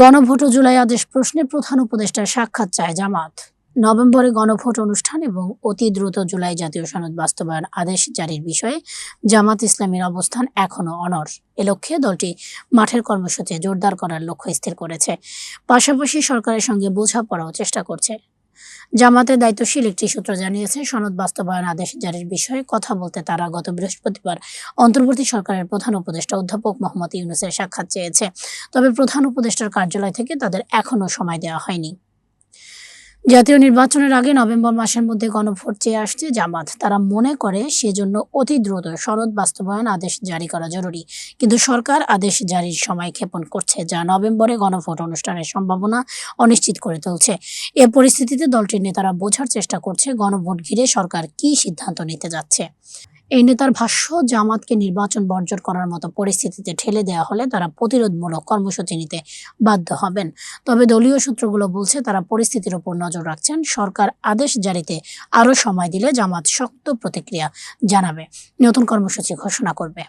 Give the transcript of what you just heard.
গণভোট ও জুলাই আদেশ প্রশ্নে প্রধান উপদেষ্টার সাক্ষাৎ চায় জামাত। নভেম্বরে গণভোট অনুষ্ঠান এবং অতি দ্রুত জুলাই জাতীয় সনদ বাস্তবায়ন আদেশ জারির বিষয়ে জামাত ইসলামীর অবস্থান এখনও অনর এ লক্ষ্যে দলটি মাঠের কর্মসূচি জোরদার করার লক্ষ্য স্থির করেছে। পাশাপাশি সরকারের সঙ্গে বোঝাপড়াও চেষ্টা করছে। জামাতের দায়িত্বশীল একটি সূত্র জানিয়েছে, সনদ বাস্তবায়ন আদেশ জারির বিষয়ে কথা বলতে তারা গত বৃহস্পতিবার অন্তর্বর্তী সরকারের প্রধান উপদেষ্টা অধ্যাপক মোহাম্মদ ইউনুসের সাক্ষাৎ চেয়েছে। তবে প্রধান উপদেষ্টার কার্যালয় থেকে তাদের এখনও সময় দেওয়া হয়নি। জাতীয় নির্বাচনের আগে নভেম্বর মাসের মধ্যে গণভোট চেয়ে আসছে জামাত। তারা মনে করে সেজন্য অতি দ্রুত শরৎ বাস্তবায়ন আদেশ জারি করা জরুরি। কিন্তু সরকার আদেশ জারির সময় ক্ষেপণ করছে, যা নভেম্বরে গণভোট অনুষ্ঠানের সম্ভাবনা অনিশ্চিত করে তুলছে। এ পরিস্থিতিতে দলটির নেতারা বোঝার চেষ্টা করছে গণভোট ঘিরে সরকার কি সিদ্ধান্ত নিতে যাচ্ছে। এই নেতার ভাষ্য, জামাতকে নির্বাচন বর্জন করার মতো পরিস্থিতিতে ঠেলে দেওয়া হলে তারা প্রতিরোধমূলক কর্মসূচি নিতে বাধ্য হবেন। তবে দলীয় সূত্রগুলো বলছে, তারা পরিস্থিতির উপর নজর রাখছেন। সরকার আদেশ জারিতে আরও সময় দিলে জামাত শক্ত প্রতিক্রিয়া জানাবে। নতুন কর্মসূচি ঘোষণা করবে।